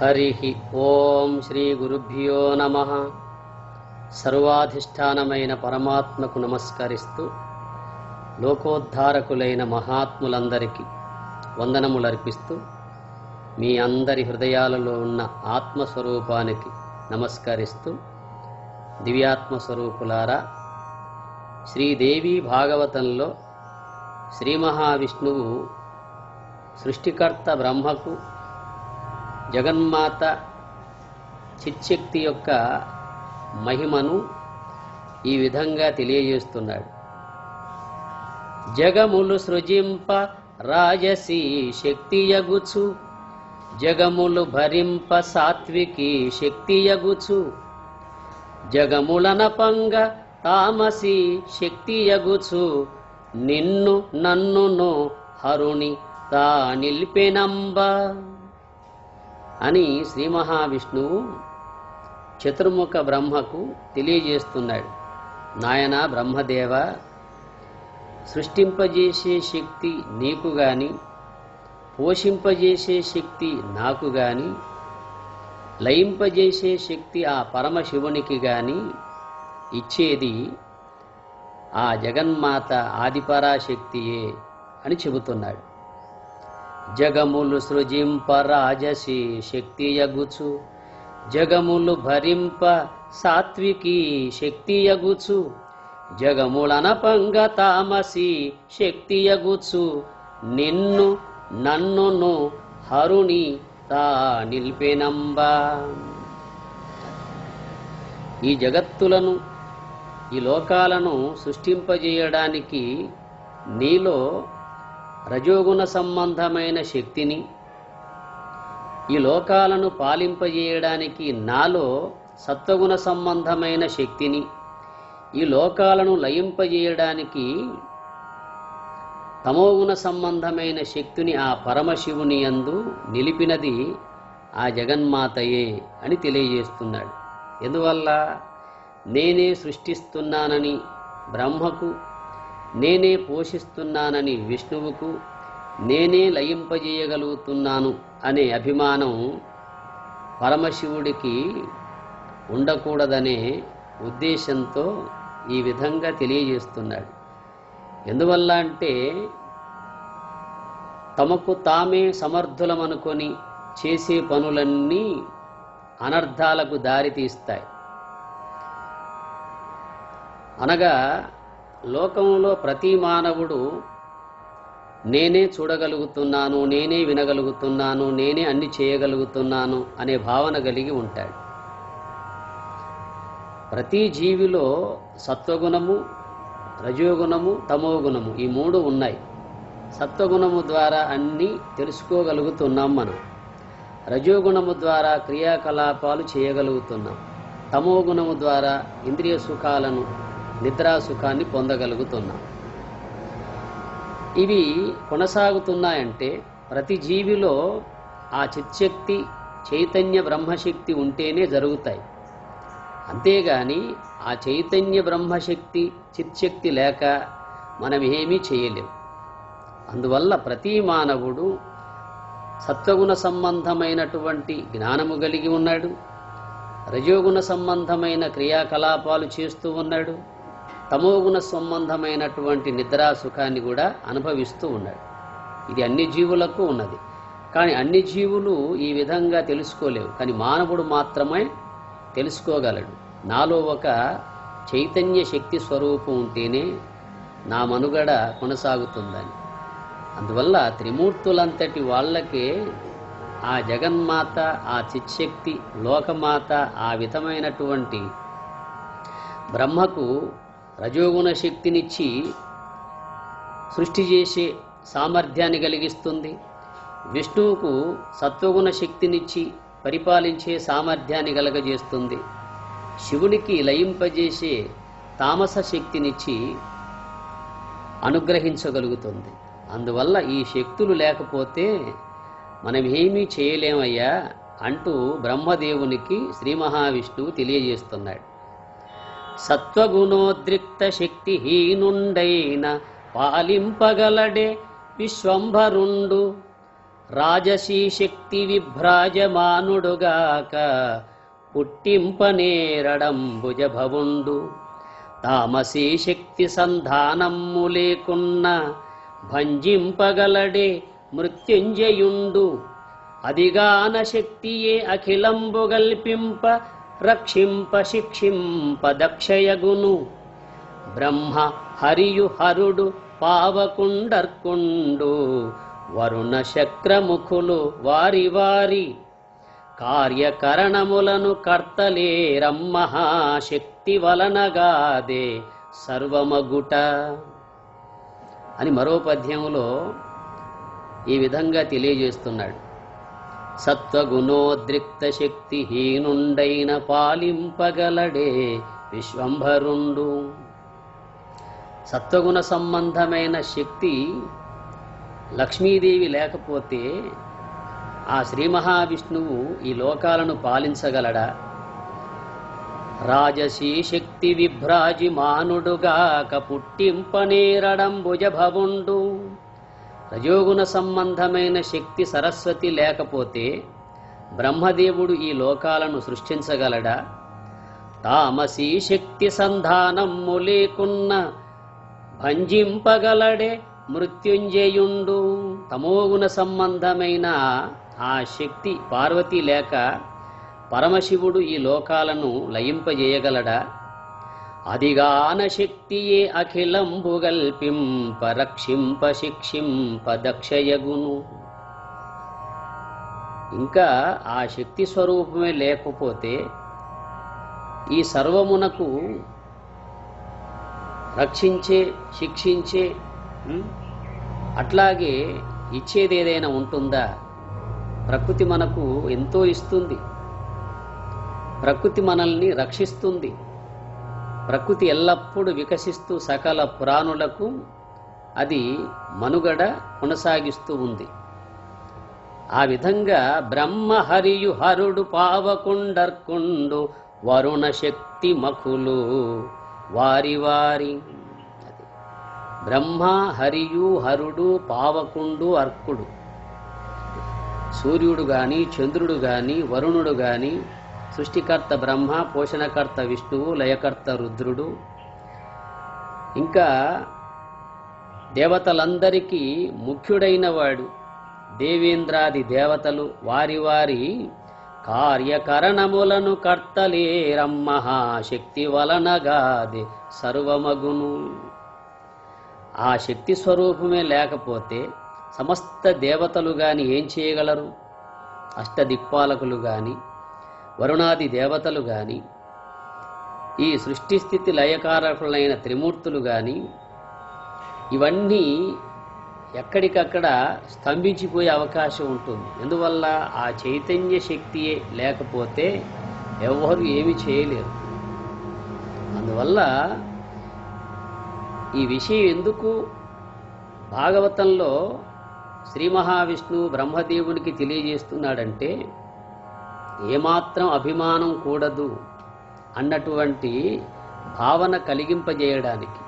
హరి ఓం శ్రీ గురుభ్యో నమ. సర్వాధిష్టానమైన పరమాత్మకు నమస్కరిస్తూ లోకోద్ధారకులైన మహాత్ములందరికీ వందనములర్పిస్తూ మీ అందరి హృదయాలలో ఉన్న ఆత్మస్వరూపానికి నమస్కరిస్తూ దివ్యాత్మ స్వరూపులారా శ్రీదేవి భాగవతంలో శ్రీ మహావిష్ణువు సృష్టికర్త బ్రహ్మకు జగన్మాత చిత్శక్తి యొక్క మహిమను ఈ విధంగా తెలియజేస్తున్నాడు. జగములు సృజింప రాజసి శక్తియగుచు జగములు భరింప సాత్వికి శక్తియగుచు జగములనపంగ తామసి శక్తియగుచు నిన్ను నన్నును హరుణి తా నిలిపెనంబ. అని శ్రీ మహావిష్ణువు చతుర్ముఖ బ్రహ్మకు తెలియజేస్తున్నాడు. నాయన బ్రహ్మదేవ సృష్టింపజేసే శక్తి నీకు గాని పోషింపజేసే శక్తి నాకు గాని లయింపజేసే శక్తి ఆ పరమశివునికి గాని ఇచ్చేది ఆ జగన్మాత ఆదిపరాశక్తియే అని చెబుతున్నాడు. జగములు సృజింప రాజసి శక్తియగుచు. జగములు భరింప సాత్వికి శక్తియగుచు. జగములనపంగ తామసి శక్తియగుచు. నిన్ను నన్నును హరుణి తా నిల్పెనంబా. ఈ జగత్తులను ఈ లోకాలను సృష్టింపజేయడానికి నీలో రజోగుణ సంబంధమైన శక్తిని ఈ లోకాలను పాలింపజేయడానికి నాలో సత్వగుణ సంబంధమైన శక్తిని ఈ లోకాలను లయింపజేయడానికి తమోగుణ సంబంధమైన శక్తిని ఆ పరమశివుని యందు నిలిపినది ఆ జగన్మాతయే అని తెలియజేస్తున్నాడు. ఎందువల్ల? నేనే సృష్టిస్తున్నానని బ్రహ్మకు నేనే పోషిస్తున్నానని విష్ణువుకు నేనే లయింపజేయగలుగుతున్నాను అనే అభిమానం పరమశివుడికి ఉండకూడదనే ఉద్దేశంతో ఈ విధంగా తెలియజేస్తున్నాడు. ఎందువల్ల అంటే తమకు తామే సమర్థులమనుకొని చేసే పనులన్నీ అనర్థాలకు దారితీస్తాయి. అనగా లోకంలో ప్రతి మానవుడు నేనే చూడగలుగుతున్నాను నేనే వినగలుగుతున్నాను నేనే అన్ని చేయగలుగుతున్నాను అనే భావన కలిగి ఉంటాడు. ప్రతి జీవిలో సత్వగుణము రజోగుణము తమోగుణము ఈ మూడు ఉన్నాయి. సత్వగుణము ద్వారా అన్నీ తెలుసుకోగలుగుతున్నాం మనం. రజోగుణము ద్వారా క్రియాకలాపాలు చేయగలుగుతున్నాం. తమోగుణము ద్వారా ఇంద్రియ సుఖాలను నిద్రా సుఖాన్ని పొందగలుగుతున్నాం. ఇవి కొనసాగుతున్నాయంటే ప్రతి జీవిలో ఆ చిత్శక్తి చైతన్య బ్రహ్మశక్తి ఉంటేనే జరుగుతాయి. అంతేగాని ఆ చైతన్య బ్రహ్మశక్తి చిత్శక్తి లేక మనం ఏమీ చేయలేం. అందువల్ల ప్రతి మానవుడు సత్వగుణ సంబంధమైనటువంటి జ్ఞానము కలిగి ఉన్నాడు. రజోగుణ సంబంధమైన క్రియాకలాపాలు చేస్తూ ఉన్నాడు. తమోగుణ సంబంధమైనటువంటి నిద్రా సుఖాన్ని కూడా అనుభవిస్తూ ఉన్నాడు. ఇది అన్ని జీవులకు ఉన్నది. కానీ అన్ని జీవులు ఈ విధంగా తెలుసుకోలేవు. కానీ మానవుడు మాత్రమే తెలుసుకోగలడు. నాలో ఒక చైతన్య శక్తి స్వరూపం ఉంటేనే నా మనుగడ కొనసాగుతుందని. అందువల్ల త్రిమూర్తులంతటి వాళ్ళకే ఆ జగన్మాత ఆ చిత్శక్తి లోకమాత ఆ విధమైనటువంటి బ్రహ్మకు రజోగుణ శక్తినిచ్చి సృష్టి చేసే సామర్థ్యాన్ని కలిగిస్తుంది. విష్ణువుకు సత్వగుణ శక్తినిచ్చి పరిపాలించే సామర్థ్యాన్ని కలగజేస్తుంది. శివునికి లయింపజేసే తామస శక్తినిచ్చి అనుగ్రహించగలుగుతుంది. అందువల్ల ఈ శక్తులు లేకపోతే మనం చేయలేమయ్యా అంటూ బ్రహ్మదేవునికి శ్రీ మహావిష్ణువు తెలియజేస్తున్నాడు. సత్వగుణోద్రిక్త శక్తిహీనుండైన పాలింపగలడే విశ్వంభరుండు. రాజసీ శక్తి విభ్రాజమానుడుగాక పుట్టింపనేరడంబుజ భవుండు తామసీ శక్తి సంధానమ్ము లేకున్న భంజింపగలడే మృత్యుంజయుండు. అదిగాన శక్తియే అఖిలంబు గల్పింప రక్షింప శిక్షింప బ్రహ్మ హరియు హరుడు పావకుండర్కుండు వరుణ శక్రముఖులు వారి వారి. కార్యకరణములను కర్తలేరమ్మహాశక్తి వలనగాదే సర్వమగుట. అని మరో పద్యములో ఈ విధంగా తెలియజేస్తున్నాడు. సత్వగుణోద్రిక్త శక్తి హీనుండైన పాలింపగలడే విశ్వంభరుండు. సత్వగుణ సంబంధమైన శక్తి లక్ష్మీదేవి లేకపోతే ఆ శ్రీ మహావిష్ణువు ఈ లోకాలను పాలించగలడా? రాజసీ శక్తి విభ్రాజి మానుడుగాక పుట్టింపనేరడం భవుండు రజోగుణ సంబంధమైన శక్తి సరస్వతి లేకపోతే బ్రహ్మదేవుడు ఈ లోకాలను సృష్టించగలడా? తామసీ శక్తి సంధానము లేకున్న భంజింపగలడే మృత్యుంజయుండు. తమోగుణ సంబంధమైన ఆ శక్తి పార్వతి లేక పరమశివుడు ఈ లోకాలను లయింపజేయగలడా? అదిగాన శక్తియే అఖిలంబుగల్పింప రక్షింప శిక్షింప దక్షయగును ఇంకా ఆ శక్తి స్వరూపమే లేకపోతే ఈ సర్వమునకు రక్షించే శిక్షించే అట్లాగే ఇచ్చేది ఏదైనా ఉంటుందా? ప్రకృతి మనకు ఎంతో ఇస్తుంది. ప్రకృతి మనల్ని రక్షిస్తుంది. ప్రకృతి ఎల్లప్పుడూ వికసిస్తూ సకల పురాణులకు అది మనుగడ కొనసాగిస్తూ ఉంది. ఆ విధంగా బ్రహ్మ హరియు హరుడు పావకుండర్కుండు వరుణ శక్తి మఖులు వారి వారి. బ్రహ్మ హరియు హరుడు పావకుండు అర్కుడు. సూర్యుడు గాని చంద్రుడు గాని వరుణుడు గాని సృష్టికర్త బ్రహ్మ పోషణకర్త విష్ణువు లయకర్త రుద్రుడు. ఇంకా దేవతలందరికీ ముఖ్యుడైన వాడు దేవేంద్రాది దేవతలు. వారి వారి కార్యకరణములను కర్తలేరమ్మహా శక్తి వలనగాది సర్వమగును. ఆ శక్తి స్వరూపమే లేకపోతే సమస్త దేవతలు గాని ఏం చేయగలరు? అష్టదిక్పాలకులు గాని వరుణాది దేవతలు గాని ఈ సృష్టి స్థితి లయకారకులైన త్రిమూర్తులు గాని ఇవన్నీ ఎక్కడికక్కడ స్తంభించిపోయే అవకాశం ఉంటుంది. ఎందువల్ల ఆ చైతన్య శక్తియే లేకపోతే ఎవ్వరు ఏమీ చేయలేరు. అందువల్ల ఈ విషయం ఎందుకు భాగవతంలో శ్రీ మహావిష్ణువు బ్రహ్మదేవునికి తెలియజేస్తున్నాడంటే ఏమాత్రం అభిమానం కూడదు అన్నటువంటి భావన కలిగింపజేయడానికి.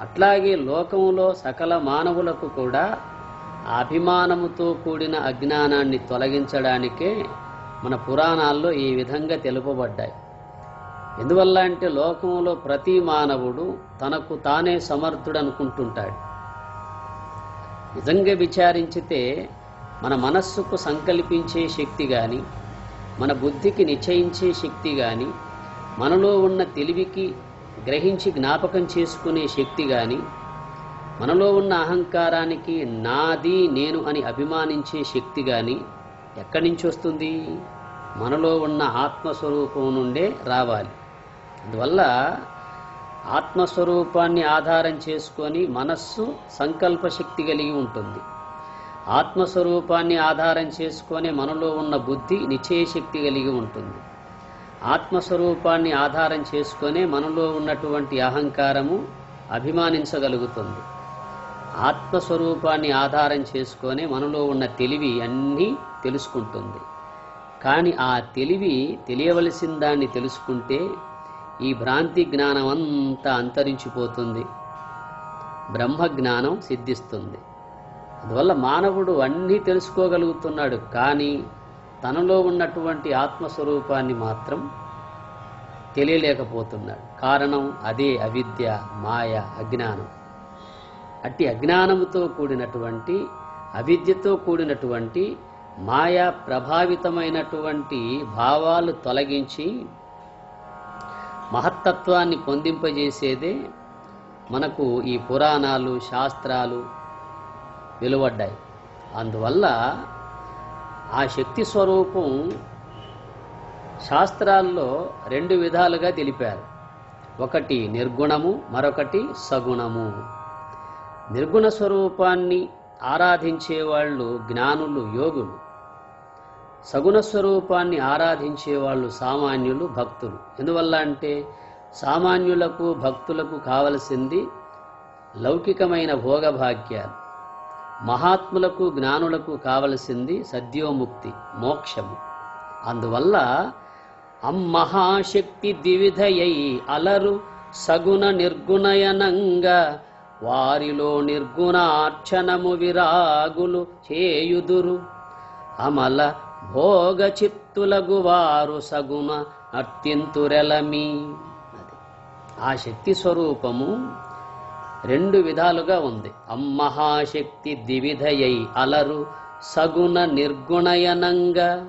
అట్లాగే లోకంలో సకల మానవులకు కూడా ఆ అభిమానముతో కూడిన అజ్ఞానాన్ని తొలగించడానికే మన పురాణాల్లో ఈ విధంగా తెలుపబడ్డాయి. ఎందువల్ల అంటే లోకంలో ప్రతి మానవుడు తనకు తానే సమర్థుడు అనుకుంటుంటాడు నిజంగా విచారించితే మన మనస్సుకు సంకల్పించే శక్తి కానీ మన బుద్ధికి నిశ్చయించే శక్తి కానీ మనలో ఉన్న తెలివికి గ్రహించి జ్ఞాపకం చేసుకునే శక్తి కానీ మనలో ఉన్న అహంకారానికి నాది నేను అని అభిమానించే శక్తి కానీ ఎక్కడి నుంచి వస్తుంది? మనలో ఉన్న ఆత్మస్వరూపం నుండే రావాలి. అందువల్ల ఆత్మస్వరూపాన్ని ఆధారం చేసుకొని మనస్సు సంకల్ప శక్తి కలిగి ఉంటుంది. ఆత్మస్వరూపాన్ని ఆధారం చేసుకొని మనలో ఉన్న బుద్ధి నిశ్చయశక్తి కలిగి ఉంటుంది. ఆత్మస్వరూపాన్ని ఆధారం చేసుకొని మనలో ఉన్నటువంటి అహంకారము అభిమానించగలుగుతుంది. ఆత్మస్వరూపాన్ని ఆధారం చేసుకొని మనలో ఉన్న తెలివి అన్నీ తెలుసుకుంటుంది. కానీ ఆ తెలివి తెలియవలసిన దాన్ని తెలుసుకుంటే ఈ భ్రాంతి జ్ఞానం అంతా అంతరించిపోతుంది. బ్రహ్మ జ్ఞానం సిద్ధిస్తుంది. అందువల్ల మానవుడు అన్నీ తెలుసుకోగలుగుతున్నాడు కానీ తనలో ఉన్నటువంటి ఆత్మస్వరూపాన్ని మాత్రం తెలియలేకపోతున్నాడు. కారణం అదే అవిద్య మాయ అజ్ఞానం. అట్టి అజ్ఞానముతో కూడినటువంటి అవిద్యతో కూడినటువంటి మాయా ప్రభావితమైనటువంటి భావాలు తొలగించి మహత్తత్వాన్ని పొందింపజేసేదే మనకు ఈ పురాణాలు శాస్త్రాలు వెలువడ్డాయి. అందువల్ల ఆ శక్తి స్వరూపం శాస్త్రాల్లో రెండు విధాలుగా తెలిపారు. ఒకటి నిర్గుణము మరొకటి సగుణము. నిర్గుణ స్వరూపాన్ని ఆరాధించే వాళ్ళు జ్ఞానులు యోగులు. సగుణ స్వరూపాన్ని ఆరాధించే వాళ్ళు సామాన్యులు భక్తులు. ఎందువల్ల అంటే సామాన్యులకు భక్తులకు కావలసింది లౌకికమైన భోగభాగ్యాలు. మహాత్ములకు జ్ఞానులకు కావలసింది సద్యోముక్తి మోక్షము. అందువల్ల అమ్మహాశక్తి దివిధయై అలరు సగుణ నిర్గుణయనంగా వారిలో నిర్గుణార్చనము విరాగులు చేయుదురు. అమల భోగ చిత్తులగు వారు సగుణ అత్యంతురెలమి అది ఆ శక్తి స్వరూపము రెండు విధాలుగా ఉంది. అమ్మహాశక్తి దివిధయై అలరు సగుణ నిర్గుణయనంగా.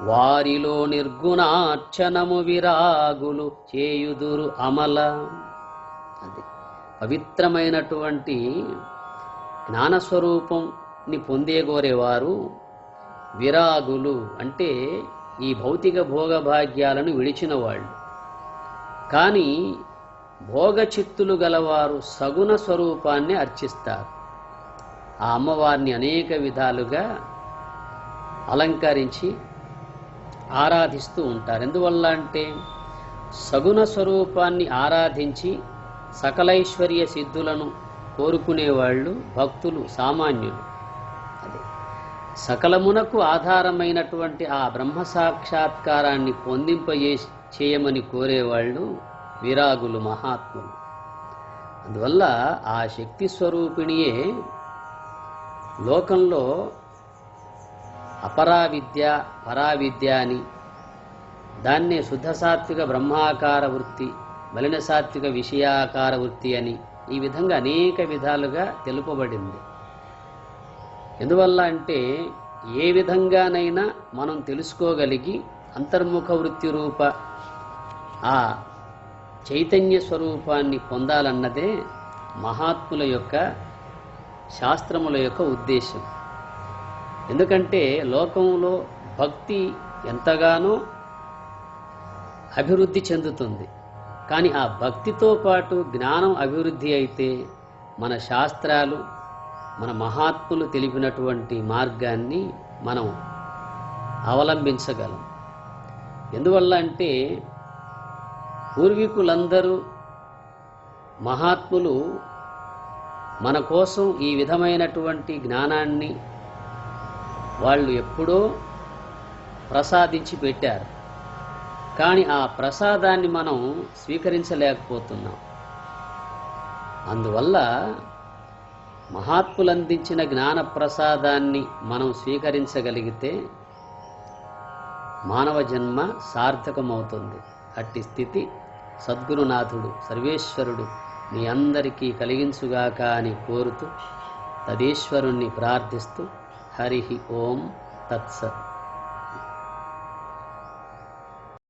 వారిలో నిర్గుణార్చనము విరాగులు చేయుదురు అమల. అది పవిత్రమైనటువంటి జ్ఞానస్వరూపంని పొందేగోరేవారు విరాగులు అంటే ఈ భౌతిక భోగభాగ్యాలను విడిచిన వాళ్ళు కానీ భోగచిత్తులు గలవారు సగుణ స్వరూపాన్ని అర్చిస్తారు. ఆ అమ్మవారిని అనేక విధాలుగా అలంకరించి ఆరాధిస్తూ ఉంటారు. ఎందువల్ల అంటే సగుణ స్వరూపాన్ని ఆరాధించి సకలైశ్వర్య సిద్ధులను కోరుకునేవాళ్ళు భక్తులు సామాన్యులు. అదే. సకలమునకు ఆధారమైనటువంటి ఆ బ్రహ్మ సాక్షాత్కారాన్ని పొందింపజే చేయమని కోరేవాళ్ళు విరాగులు మహాత్ములు. అందువల్ల ఆ శక్తి స్వరూపిణియే లోకంలో అపరావిద్య పరావిద్య అని దాన్నే శుద్ధ సాత్విక బ్రహ్మాకార వృత్తి మలిన సాత్విక విషయాకార వృత్తి అని ఈ విధంగా అనేక విధాలుగా తెలుపబడింది. ఎందువల్ల అంటే ఏ విధంగానైనా మనం తెలుసుకోగలిగి అంతర్ముఖ వృత్తి రూప ఆ చైతన్య స్వరూపాన్ని పొందాలన్నదే మహాత్ముల యొక్క శాస్త్రముల యొక్క ఉద్దేశం. ఎందుకంటే లోకంలో భక్తి ఎంతగానో అభివృద్ధి చెందుతుంది. కానీ ఆ భక్తితో పాటు జ్ఞానం అభివృద్ధి అయితే మన శాస్త్రాలు మన మహాత్ములు తెలిపినటువంటి మార్గాన్ని మనం అవలంబించగలం. ఎందువల్ల అంటే పూర్వీకులందరూ మహాత్ములు మన కోసం ఈ విధమైనటువంటి జ్ఞానాన్ని వాళ్ళు ఎప్పుడో ప్రసాదించి పెట్టారు. కానీ ఆ ప్రసాదాన్ని మనం స్వీకరించలేకపోతున్నాం. అందువల్ల మహాత్ములు అందించిన జ్ఞాన ప్రసాదాన్ని మనం స్వీకరించగలిగితే మానవ జన్మ సార్థకమవుతుంది. అట్టి స్థితి సద్గురునాథుడు సర్వేశ్వరుడు మీ అందరికీ కలిగించుగాక అని కోరుతూ తదీశ్వరుణ్ణి ప్రార్థిస్తూ హరి ఓం తత్సత్.